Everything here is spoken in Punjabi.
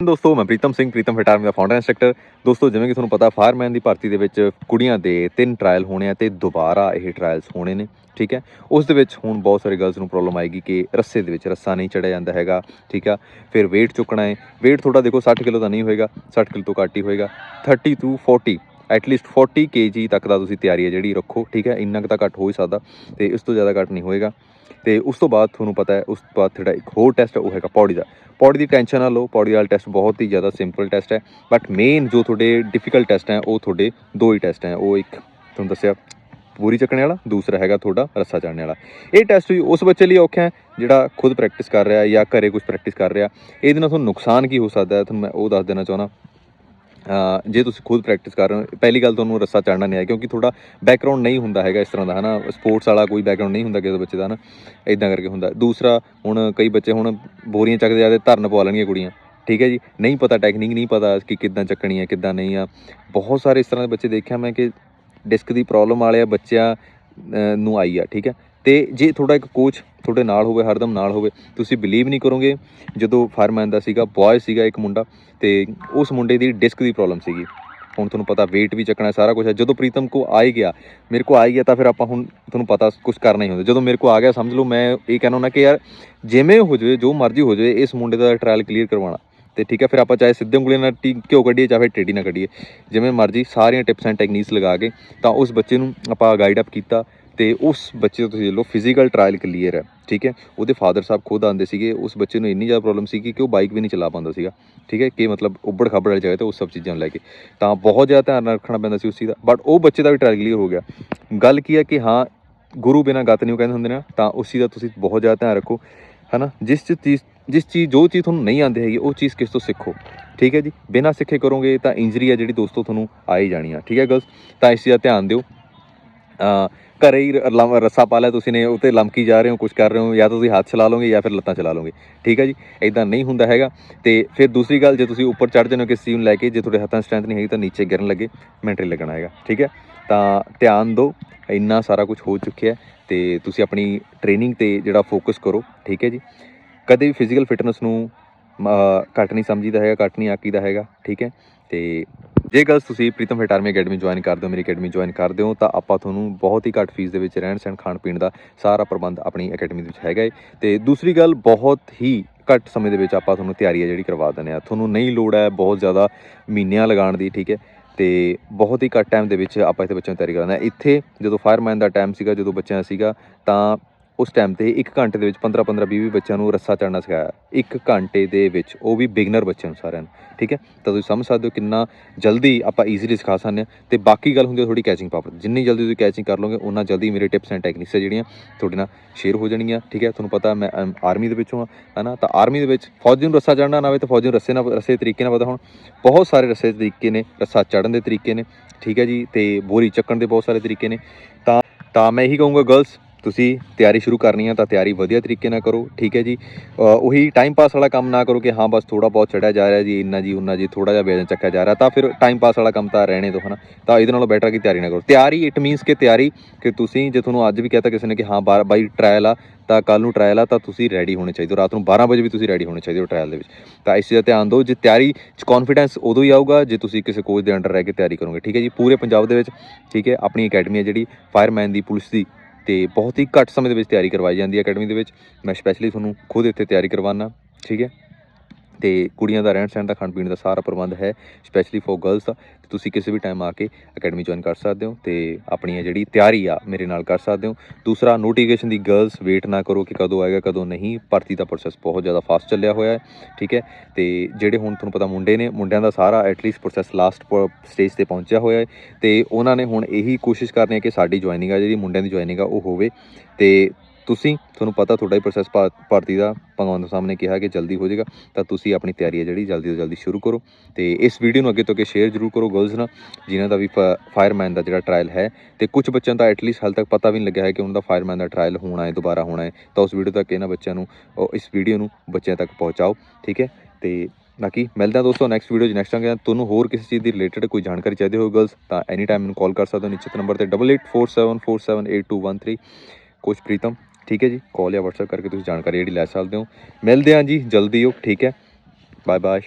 ਦੋਸਤੋ, ਮੈਂ ਪ੍ਰੀਤਮ ਸਿੰਘ, ਪ੍ਰੀਤਮ ਫਿਟ ਆਰਮੀ ਦਾ ਫਾਊਂਡਰ ਇੰਸਟ੍ਰਕਟਰ ਦੋਸਤੋ, ਜਿਵੇਂ ਕਿ ਤੁਹਾਨੂੰ ਪਤਾ ਫਾਇਰਮੈਨ ਦੀ ਭਰਤੀ ਦੇ ਵਿੱਚ ਕੁੜੀਆਂ ਦੇ ਤਿੰਨ ਟ੍ਰਾਇਲ ਹੋਣੇ ਆ ਤੇ ਦੁਬਾਰਾ ਇਹ ਟ੍ਰਾਇਲਸ ਹੋਣੇ ਨੇ, ਠੀਕ ਹੈ? ਉਸ ਦੇ ਵਿੱਚ ਹੁਣ ਬਹੁਤ ਸਾਰੇ ਗਰਲਸ ਨੂੰ ਪ੍ਰੋਬਲਮ ਆਏਗੀ ਕਿ ਰੱਸੇ ਦੇ ਵਿੱਚ ਰੱਸਾ ਨਹੀਂ ਚੜਿਆ ਜਾਂਦਾ ਹੈਗਾ, ਠੀਕ ਆ? ਫਿਰ weight ਚੁੱਕਣਾ ਹੈ। weight ਤੁਹਾਡਾ ਦੇਖੋ 60 ਕਿਲੋ ਤਾਂ ਨਹੀਂ ਹੋਏਗਾ 60 ਕਿਲੋ ਤੋਂ ਘੱਟ ਹੀ ਹੋਏਗਾ। 30 ਤੋਂ 40 ਐਟਲੀਸਟ 40 kg ਤੱਕ ਦਾ ਤੁਸੀਂ ਤਿਆਰੀ ਹੈ ਜਿਹੜੀ ਰੱਖੋ, ਠੀਕ ਹੈ? ਇੰਨਾ ਕੁ ਤਾਂ ਘੱਟ ਹੋ ਹੀ ਸਕਦਾ ਤੇ ਇਸ ਤੋਂ ਜ਼ਿਆਦਾ ਘੱਟ ਨਹੀਂ ਹੋਏਗਾ। ਤੇ ਉਸ ਤੋਂ ਬਾਅਦ ਤੁਹਾਨੂੰ ਪਤਾ ਹੈ, ਉਸ ਤੋਂ ਬਾਅਦ ਤੁਹਾਡਾ ਇੱਕ ਹੋਰ ਟੈਸਟ ਹੈ ਉਹ ਹੈਗਾ ਪੌੜੀ ਦਾ। ਪੌੜੀ ਦੀ ਟੈਨਸ਼ਨ ਨਾ ਲਓ, ਪੌੜੀ ਵਾਲਾ ਟੈਸਟ ਬਹੁਤ ਹੀ ਜ਼ਿਆਦਾ ਸਿੰਪਲ ਟੈਸਟ ਹੈ ਬਟ ਮੇਨ ਜੋ ਤੁਹਾਡੇ ਡਿਫਿਕਲਟ ਟੈਸਟ ਹੈ, ਉਹ ਤੁਹਾਡੇ ਦੋ ਹੀ ਟੈਸਟ ਹੈ। ਉਹ ਇੱਕ ਤੁਹਾਨੂੰ ਦੱਸਿਆ ਪੂਰੀ ਚੱਕਣੇ ਵਾਲਾ, ਦੂਸਰਾ ਹੈਗਾ ਤੁਹਾਡਾ ਰੱਸਾ ਚੜ੍ਹਨੇ ਵਾਲਾ। ਇਹ ਟੈਸਟ ਵੀ ਉਸ ਬੱਚੇ ਲਈ ਔਖਾ ਹੈ, ਜਿਹੜਾ ਖੁਦ ਪ੍ਰੈਕਟਿਸ ਕਰ ਰਿਹਾ ਜਾਂ ਘਰੇ ਕੁਝ ਪ੍ਰੈਕਟਿਸ ਕਰ ਰਿਹਾ। ਇਹਦੇ ਨਾਲ ਤੁਹਾਨੂੰ ਨੁਕਸਾਨ ਕੀ ਹੋ ਸਕਦਾ ਹੈ? ਤੁਹਾਨੂੰ ਮੈਂ ਉਹ ਦੱਸ ਦੇਣਾ ਚਾਹੁੰਦਾ। ਜੇ ਤੁਸੀਂ ਖੁਦ ਪ੍ਰੈਕਟਿਸ ਕਰ ਰਹੇ ਹੋ, ਪਹਿਲੀ ਗੱਲ ਤੁਹਾਨੂੰ ਰੱਸਾ ਚੜ੍ਹਨਾ ਨਹੀਂ ਆਇਆ, ਕਿਉਂਕਿ ਤੁਹਾਡਾ ਬੈਕਗ੍ਰਾਉਂਡ ਨਹੀਂ ਹੁੰਦਾ ਹੈਗਾ ਇਸ ਤਰ੍ਹਾਂ ਦਾ, ਹਨਾ? ਸਪੋਰਟਸ ਵਾਲਾ ਕੋਈ ਬੈਕਗ੍ਰਾਉਂਡ ਨਹੀਂ ਹੁੰਦਾ ਕਿਸੇ ਬੱਚੇ ਦਾ, ਹਨਾ? ਇਦਾਂ ਕਰਕੇ ਹੁੰਦਾ। ਦੂਸਰਾ, ਹੁਣ ਕਈ ਬੱਚੇ ਹੁਣ ਬੋਰੀਆਂ ਚੱਕਦੇ ਜਾਂਦੇ ਧਰਨ ਪਵਾ ਲੈਣਗੀਆਂ ਕੁੜੀਆਂ। ਠੀਕ ਹੈ ਜੀ? ਨਹੀਂ ਪਤਾ ਟੈਕਨੀਕ ਨਹੀਂ ਪਤਾ ਕਿ ਕਿੱਦਾਂ ਚੱਕਣੀ ਹੈ ਕਿੱਦਾਂ ਨਹੀਂ ਆ। ਬਹੁਤ ਸਾਰੇ ਇਸ ਤਰ੍ਹਾਂ ਦੇ ਬੱਚੇ ਦੇਖਿਆ ਮੈਂ ਕਿ ਡਿਸਕ ਦੀ ਪ੍ਰੋਬਲਮ ਵਾਲੇ ਬੱਚਿਆਂ ਨੂੰ ਆਈ ਆ, ਠੀਕ ਹੈ? ਤੇ ਜੇ ਤੁਹਾਡਾ ਇੱਕ ਕੋਚ ਤੁਹਾਡੇ ਨਾਲ ਹੋਵੇ, ਹਰਦਮ ਨਾਲ ਹੋਵੇ, ਤੁਸੀਂ ਬਿਲੀਵ ਨਹੀਂ ਕਰੋਗੇ। ਜਦੋਂ ਫਾਇਰਮੈਨ ਦਾ ਸੀਗਾ ਬॉय ਸੀਗਾ ਇੱਕ ਮੁੰਡਾ, ਤੇ ਉਸ ਮੁੰਡੇ ਦੀ ਡਿਸਕ ਦੀ ਪ੍ਰੋਬਲਮ ਸੀਗੀ। ਹੁਣ ਤੁਹਾਨੂੰ ਪਤਾ, weight ਵੀ ਚੱਕਣਾ, ਸਾਰਾ ਕੁਝ ਹੈ। ਜਦੋਂ ਪ੍ਰੀਤਮ ਕੋ ਆ ਹੀ ਗਿਆ, ਮੇਰੇ ਕੋ ਆ ਹੀ ਗਿਆ, ਤਾਂ ਫਿਰ ਆਪਾਂ ਹੁਣ ਤੁਹਾਨੂੰ ਪਤਾ ਕੁਝ ਕਰਨਾ ਹੀ ਹੁੰਦਾ। ਜਦੋਂ ਮੇਰੇ ਕੋ ਆ ਗਿਆ, ਸਮਝ ਲਓ, ਮੈਂ ਇਹ ਕਹਿਣਾ ਹੁੰਦਾ ਕਿ ਯਾਰ, ਜਿਵੇਂ ਹੋ ਜਾਵੇ, ਜੋ ਮਰਜ਼ੀ ਹੋ ਜਾਵੇ, ਇਸ ਮੁੰਡੇ ਦਾ ਟ੍ਰਾਇਲ ਕਲੀਅਰ ਕਰਵਾਉਣਾ। ਤੇ ਠੀਕ ਹੈ, ਫਿਰ ਆਪਾਂ ਚਾਹੇ ਸਿੱਧੇ ਉਂਗਲੀਆਂ ਨਾਲ ਟੀ ਕਿਉਂ ਕੱਢੀਏ, ਚਾਹੇ ਟੇਢੀ ਨਾਲ ਕੱਢੀਏ। ਜਿਵੇਂ ਮਰਜ਼ੀ, ਸਾਰੀਆਂ ਟਿਪਸ ਐਂਡ ਟੈਕਨੀਕਸ ਲਗਾ ਕੇ, ਤਾਂ ਉਸ ਬੱਚੇ ਨੂੰ ਆਪਾਂ ਗਾਈਡ ਅਪ ਕੀਤਾ। ਤੇ ਉਸ ਬੱਚੇ ਤੋਂ ਤੁਸੀਂ ਲੋ ਫਿਜ਼ੀਕਲ ਟ੍ਰਾਇਲ ਕਲੀਅਰ ਹੈ, ਠੀਕ ਹੈ? ਉਹਦੇ ਫਾਦਰ ਸਾਹਿਬ ਖੁਦ ਆਂਦੇ ਸੀਗੇ, ਉਸ ਬੱਚੇ ਨੂੰ ਇੰਨੀ ਜ਼ਿਆਦਾ ਪ੍ਰੋਬਲਮ ਸੀ ਕਿ ਉਹ ਬਾਈਕ ਵੀ ਨਹੀਂ ਚਲਾ ਪਾਉਂਦਾ ਸੀਗਾ, ਠੀਕ ਹੈ? ਕਿ ਮਤਲਬ ਉੱਬੜ ਖਾਬੜ ਵਾਲੀ ਜਗ੍ਹਾ ਤੇ ਉਸ ਸਭ ਚੀਜ਼ਾਂ ਨੂੰ ਲੈ ਕੇ, ਤਾਂ ਬਹੁਤ ਜ਼ਿਆਦਾ ਧਿਆਨ ਰੱਖਣਾ ਪੈਂਦਾ ਸੀ ਉਸ ਚੀਜ਼ ਦਾ ਬਟ ਉਹ ਬੱਚੇ ਦਾ ਵੀ ਟ੍ਰਾਇਲ ਕਲੀਅਰ ਹੋ ਗਿਆ। ਗੱਲ ਕੀ ਹੈ ਕਿ ਹਾਂ, ਗੁਰੂ ਬਿਨਾਂ ਗੱਤ ਨਹੀਂ ਉਹ ਕਹਿੰਦੇ ਹੁੰਦੇ ਨੇ ਤਾਂ ਉਸ ਚੀਜ਼ ਦਾ ਤੁਸੀਂ ਬਹੁਤ ਜ਼ਿਆਦਾ ਧਿਆਨ ਰੱਖੋ, ਹਨਾ? ਜਿਸ ਚੀਜ਼ ਜਿਸ ਚੀਜ਼, ਜੋ ਚੀਜ਼ ਤੁਹਾਨੂੰ ਨਹੀਂ ਆਉਂਦੀ ਹੈਗੀ, ਉਹ ਚੀਜ਼ ਕਿਸ ਤੋਂ ਸਿੱਖੋ, ਠੀਕ ਹੈ ਜੀ? ਬਿਨਾਂ ਸਿੱਖੇ ਕਰੋਗੇ ਤਾਂ ਇੰਜਰੀ ਆ ਜਿਹੜੀ ਦੋਸਤੋ ਤੁਹਾਨੂੰ ਆ ਹੀ ਜਾਣੀ ਆ, ਠੀਕ ਹੈ ਗਰਲਸ ਤਾਂ ਇਸ ਚੀਜ਼ ਦਾ ਧਿਆਨ ਦਿਓ। ਘਰੇ ਹੀ ਰ- ਲਮ- ਰੱਸਾ ਪਾ ਲਿਆ ਤੁਸੀਂ ਨੇ ਉਤੇ ਲਮਕੀ ਜਾ ਰਹੇ ਹੋ ਕੁਝ ਕਰ ਰਹੇ ਹੋ ਜਾਂ ਤਾਂ ਤੁਸੀਂ ਹੱਥ ਚਲਾ ਲਓਗੇ ਜਾਂ ਫਿਰ ਲੱਤਾਂ ਚਲਾ ਲਓਗੇ। ਠੀਕ ਹੈ ਜੀ? ਇਦਾਂ ਨਹੀਂ ਹੁੰਦਾ ਹੈਗਾ। ਤੇ ਫਿਰ ਦੂਸਰੀ ਗੱਲ ਜੇ ਤੁਸੀਂ ਉੱਪਰ ਚੜ ਜਾਂਦੇ ਹੋ ਕਿਸੇ ਚੀਜ਼ ਨੂੰ ਲੈ ਕੇ ਜੇ ਤੁਹਾਡੇ ਹੱਥਾਂ ਸਟਰੈਂਥ ਨਹੀਂ ਹੈਗੀ ਤਾਂ ਨੀਚੇ ਗਿਰਨ ਲੱਗੇ ਮੈਂਟਰੀ ਲੱਗਣਾ ਹੈਗਾ। ਠੀਕ ਹੈ? ਤਾਂ ਧਿਆਨ ਦਿਓ ਇੰਨਾ ਸਾਰਾ ਕੁਝ ਹੋ ਚੁੱਕਿਆ ਹੈ ਤੇ ਤੁਸੀਂ ਆਪਣੀ ਟ੍ਰੇਨਿੰਗ ਤੇ ਜਿਹੜਾ ਫੋਕਸ ਕਰੋ। ਠੀਕ ਹੈ ਜੀ? ਕਦੇ ਵੀ ਫਿਜ਼ੀਕਲ ਫਿਟਨੈਸ ਨੂੰ ਅ, ਘੱਟ ਨਹੀਂ ਸਮਝੀਦਾ ਹੈਗਾ ਘੱਟ ਨਹੀਂ ਆਕੀਦਾ ਹੈਗਾ। ਠੀਕ ਹੈ? ਤੇ ਜੇ ਗੱਲ ਤੁਸੀਂ Pritam fit army academy join ਕਰਦੇ ਹੋ ਮੇਰੀ ਅਕੈਡਮੀ ਜੁਆਇਨ ਕਰਦੇ ਹੋ ਤਾਂ ਆਪਾਂ ਤੁਹਾਨੂੰ ਬਹੁਤ ਹੀ ਘੱਟ ਫੀਸ ਦੇ ਵਿੱਚ ਰਹਿਣ ਸਹਿਣ, ਖਾਣ ਪੀਣ ਦਾ ਸਾਰਾ ਪ੍ਰਬੰਧ ਆਪਣੀ ਅਕੈਡਮੀ ਦੇ ਵਿੱਚ ਹੈਗਾ ਏ। ਤੇ ਦੂਸਰੀ ਗੱਲ, ਬਹੁਤ ਹੀ ਘੱਟ ਸਮੇਂ ਦੇ ਵਿੱਚ ਆਪਾਂ ਤੁਹਾਨੂੰ ਤਿਆਰੀ ਹੈ ਜਿਹੜੀ ਕਰਵਾ ਦਿੰਦੇ ਆ ਤੁਹਾਨੂੰ ਨਹੀਂ ਲੋੜ ਹੈ ਬਹੁਤ ਜ਼ਿਆਦਾ ਮਹੀਨਿਆਂ ਲਗਾਉਣ ਦੀ, ਠੀਕ ਹੈ? ਤੇ ਬਹੁਤ ਹੀ ਘੱਟ ਟਾਈਮ ਦੇ ਵਿੱਚ ਆਪਾਂ ਇੱਥੇ ਬੱਚਿਆਂ ਨੂੰ ਤਿਆਰੀ ਕਰਾਉਂਦੇ ਆ ਇੱਥੇ ਜਦੋਂ ਫਾਇਰਮੈਨ ਦਾ ਟਾਈਮ ਸੀਗਾ, ਜਦੋਂ ਬੱਚਿਆਂ ਸੀਗਾ, ਤਾਂ ਉਸ ਟਾਈਮ ਤੇ 1 ਘੰਟੇ ਦੇ ਵਿੱਚ 15 15 20 20 ਬੱਚਿਆਂ ਨੂੰ ਰੱਸਾ ਚੜਨਾ ਸਿਖਾਇਆ। 1 ਘੰਟੇ ਦੇ ਵਿੱਚ ਉਹ ਵੀ ਬਿਗਨਰ ਬੱਚਿਆਂ ਨੂੰ ਸਾਰਿਆਂ ਨੂੰ, ਠੀਕ ਹੈ? ਤਾਂ ਤੁਸੀਂ ਸਮਝ ਸਕਦੇ ਹੋ ਕਿੰਨਾ ਜਲਦੀ ਆਪਾਂ ਈਜ਼ੀਲੀ ਸਿਖਾ ਸਕਦੇ ਹਾਂ। ਤੇ ਬਾਕੀ ਗੱਲ ਹੁੰਦੀ ਹੈ ਥੋੜੀ ਕੈਚਿੰਗ ਪਾਵਰ ਜਿੰਨੀ ਜਲਦੀ ਤੁਸੀਂ ਕੈਚਿੰਗ ਕਰ ਲਓਗੇ ਉਨਾ ਜਲਦੀ ਮੇਰੇ ਟਿਪਸ ਐਂਡ ਟੈਕਨਿਕਸ ਹੈ ਜਿਹੜੀਆਂ ਤੁਹਾਡੇ ਨਾਲ ਸ਼ੇਅਰ ਹੋ ਜਾਣਗੀਆਂ, ਠੀਕ ਹੈ? ਤੁਹਾਨੂੰ ਪਤਾ ਮੈਂ ਆਰਮੀ ਦੇ ਵਿੱਚੋਂ ਹਾਂ ਹਨਾ ਤਾਂ ਆਰਮੀ ਦੇ ਵਿੱਚ ਫੌਜੀ ਨੂੰ ਰੱਸਾ ਚੜਨਾ ਨਾ ਆਵੇ ਤਾਂ ਫੌਜੀ ਨੂੰ ਰੱਸੇ ਨਾਲ, ਰੱਸੇ ਦੇ ਤਰੀਕੇ ਨਾਲ ਪਤਾ ਹੁਣ ਬਹੁਤ ਸਾਰੇ ਰੱਸੇ ਤਰੀਕੇ ਨੇ, ਰੱਸਾ ਚੜਨ ਦੇ ਤਰੀਕੇ ਨੇ, ਠੀਕ ਹੈ ਜੀ? ਤੇ ਬੋਰੀ ਚੱਕਣ ਦੇ ਬਹੁਤ ਸਾਰੇ ਤਰੀਕੇ ਨੇ। ਤਾਂ ਤਾਂ ਮੈਂ ਇਹੀ ਕਹੂੰਗਾ ਗਰਲਸ ਤੁਸੀਂ ਤਿਆਰੀ ਸ਼ੁਰੂ ਕਰਨੀ ਆ ਤਾਂ ਤਿਆਰੀ ਵਧੀਆ ਤਰੀਕੇ ਨਾਲ ਕਰੋ, ਠੀਕ ਹੈ ਜੀ। ਉਹੀ ਟਾਈਮ ਪਾਸ ਵਾਲਾ ਕੰਮ ਨਾ ਕਰੋ ਕਿ ਹਾਂ, ਬਸ ਥੋੜਾ ਬਹੁਤ ਚੜਿਆ ਜਾ ਰਿਹਾ ਜੀ, ਇੰਨਾ ਜੀ ਉਨਾ ਜੀ ਥੋੜਾ ਜਿਹਾ ਵਜਨ ਚੱਕਿਆ ਜਾ ਰਿਹਾ, ਤਾਂ ਫਿਰ ਟਾਈਮ ਪਾਸ ਵਾਲਾ ਕੰਮ ਤਾਂ ਰਹਿਣੇ ਦੋ ਹਨਾ। ਤਾਂ ਇਹਦੇ ਨਾਲੋਂ ਬੈਟਰ ਕਿ ਤਿਆਰੀ ਨਾ ਕਰੋ। ਤਿਆਰੀ ਇਟ ਮੀਨਸ ਕਿ ਤਿਆਰੀ ਕਿ ਤੁਸੀਂ, ਜੇ ਤੁਹਾਨੂੰ ਅੱਜ ਵੀ ਕਹਤਾ ਕਿਸੇ ਨੇ ਕਿ ਹਾਂ, ਬਾਰ- ਬਾਈ ਟ੍ਰਾਇਲ ਆ, ਤਾਂ ਕੱਲ ਨੂੰ ਟ੍ਰਾਇਲ ਆ, ਤਾਂ ਤੁਸੀਂ ਰੈਡੀ ਹੋਣੇ ਚਾਹੀਦੇ ਹੋ। ਰਾਤ ਨੂੰ 12 ਵਜੇ ਵੀ ਤੁਸੀਂ ਰੈਡੀ ਹੋਣੇ ਚਾਹੀਦੇ ਹੋ ਟ੍ਰਾਇਲ ਦੇ ਵਿੱਚ। ਤਾਂ ਇਸ ਚੀਜ਼ ਦਾ ਧਿਆਨ ਦਿਓ। ਜੇ ਤਿਆਰੀ 'ਚ ਕੌਨਫੀਡੈਂਸ ਉਦੋਂ ਹੀ ਆਊਗਾ, ਜੇ ਤੁਸੀਂ ਕਿਸੇ ਕੋਚ ਦੇ ਅੰਡਰ ਰਹਿ ਕੇ ਤਿਆਰੀ ਕਰੋਗੇ, ਠੀਕ ਹੈ ਜੀ। ਪੂਰੇ ਪੰਜਾਬ ਦੇ ਵਿੱਚ, ਠੀਕ ਹੈ, ਆਪਣੀ ਅਕੈਡਮੀ ਹੈ ਜਿਹੜੀ ਫਾਇਰਮੈਨ ਦੀ, ਪੁਲਿਸ ਦੀ ਤੇ ਬਹੁਤ ਹੀ ਘੱਟ ਸਮੇਂ ਦੇ ਵਿੱਚ ਤਿਆਰੀ ਕਰਵਾਈ ਜਾਂਦੀ ਹੈ ਅਕੈਡਮੀ ਦੇ ਵਿੱਚ। ਮੈਂ ਸਪੈਸ਼ਲੀ ਤੁਹਾਨੂੰ ਖੁਦ ਇੱਥੇ ਤਿਆਰੀ ਕਰਵਾਉਣਾ ਠੀਕ ਹੈ? ਤੇ ਕੁੜੀਆਂ ਦਾ ਰਹਿਣ ਸਹਿਣ ਦਾ ਖਾਣ ਪੀਣ ਦਾ ਸਾਰਾ ਪ੍ਰਬੰਧ ਹੈ ਸਪੈਸ਼ਲੀ ਫॉर ਗਰਲਸ ਦਾ। ਤੁਸੀਂ ਕਿਸੇ ਵੀ ਟਾਈਮ ਆ ਕੇ ਅਕੈਡਮੀ ਜੁਆਇਨ ਕਰ ਸਕਦੇ ਹੋ ਤੇ ਆਪਣੀ ਜਿਹੜੀ ਤਿਆਰੀ ਆ ਮੇਰੇ ਨਾਲ ਕਰ ਸਕਦੇ ਹੋ। ਦੂਸਰਾ ਨੋਟੀਫਿਕੇਸ਼ਨ ਦੀ ਗਰਲਸ ਵੇਟ ਨਾ ਕਰੋ ਕਿ ਕਦੋਂ ਆਏਗਾ, ਕਦੋਂ ਨਹੀਂ। ਭਰਤੀ ਦਾ ਪ੍ਰੋਸੈਸ ਬਹੁਤ ਜ਼ਿਆਦਾ ਫਾਸਟ ਚੱਲਿਆ ਹੋਇਆ ਹੈ, ਠੀਕ ਹੈ? ਤੇ ਜਿਹੜੇ ਹੁਣ ਤੁਹਾਨੂੰ ਪਤਾ ਮੁੰਡੇ ਨੇ, ਮੁੰਡਿਆਂ ਦਾ ਸਾਰਾ ਐਟਲੀਸਟ ਪ੍ਰੋਸੈਸ ਲਾਸਟ ਸਟੇਜ ਤੇ ਪਹੁੰਚਿਆ ਹੋਇਆ ਹੈ। ਤੇ ਉਹਨਾਂ ਨੇ ਹੁਣ ਇਹੀ ਕੋਸ਼ਿਸ਼ ਕਰਨੀ ਹੈ ਕਿ ਸਾਡੀ ਜੁਆਇਨਿੰਗ ਆ, ਜਿਹੜੀ ਮੁੰਡਿਆਂ ਦੀ ਜੁਆਇਨਿੰਗ ਆ, ਉਹ ਹੋਵੇ। ਤੇ ਤੁਸੀਂ, ਤੁਹਾਨੂੰ ਪਤਾ ਤੁਹਾਡਾ ਹੀ ਪ੍ਰੋਸੈਸ ਭਰਤੀ ਦਾ ਭਗਵਾਨ ਦੇ ਸਾਹਮਣੇ ਕਿਹਾ ਕਿ ਜਲਦੀ ਹੋ ਜਾਏਗਾ, ਤਾਂ ਤੁਸੀਂ ਆਪਣੀ ਤਿਆਰੀ ਹੈ ਜਿਹੜੀ ਜਲਦੀ ਤੋਂ ਜਲਦੀ ਸ਼ੁਰੂ ਕਰੋ। ਤੇ ਇਸ ਵੀਡੀਓ ਨੂੰ ਅੱਗੇ ਤੋਂ ਅੱਗੇ ਸ਼ੇਅਰ ਜ਼ਰੂਰ ਕਰੋ ਗਰਲਸ ਨਾਲ, ਜਿਨ੍ਹਾਂ ਦਾ ਵੀ ਫਾਇਰਮੈਨ ਦਾ ਜਿਹੜਾ ਟ੍ਰਾਇਲ ਹੈ। ਤੇ ਕੁਝ ਬੱਚਿਆਂ ਦਾ ਐਟਲੀਸਟ ਹਾਲ ਤੱਕ ਪਤਾ ਵੀ ਨਹੀਂ ਲੱਗਿਆ ਹੈ ਕਿ ਉਹਨਾਂ ਦਾ ਫਾਇਰਮੈਨ ਦਾ ਟ੍ਰਾਇਲ ਹੋਣਾ ਹੈ, ਦੁਬਾਰਾ ਹੋਣਾ ਹੈ। ਤਾਂ ਉਸ ਵੀਡੀਓ ਤੱਕ ਇਹਨਾਂ ਬੱਚਿਆਂ ਨੂੰ ਇਸ ਵੀਡੀਓ ਨੂੰ ਬੱਚਿਆਂ ਤੱਕ ਪਹੁੰਚਾਓ, ਠੀਕ ਹੈ? ਤੇ ਬਾਕੀ ਮਿਲਦੇ ਹਾਂ ਦੋਸਤੋ ਨੈਕਸਟ ਵੀਡੀਓ 'ਚ ਨੈਕਸਟ ਟਾਈਮ ਤੁਹਾਨੂੰ ਹੋਰ ਕਿਸੇ ਚੀਜ਼ ਦੀ ਰਿਲੇਟਡ ਕੋਈ ਜਾਣਕਾਰੀ ਚਾਹੀਦੀ ਹੋਵੇ ਗਰਲਸ ਤਾਂ ਐਨੀ ਟਾਈਮ ਮੈਨੂੰ ਕਾਲ ਕਰ ਸਕਦੇ ਹੋ, ਨਿਸ਼ਚਿਤ ਨੰਬਰ ਤੇ 8847478213 ਕੋਚ ਪ੍ਰੀਤਮ ਠੀਕ ਹੈ ਜੀ ਕਾਲ ਜਾਂ WhatsApp ਕਰਕੇ ਤੁਸੀਂ ਜਾਣਕਾਰੀ ਜਿਹੜੀ ਲੈ ਸਕਦੇ ਹੋ। ਮਿਲਦੇ ਹਾਂ ਜੀ, ਜਲਦੀ ਹੋ, ਠੀਕ ਹੈ। Bye bye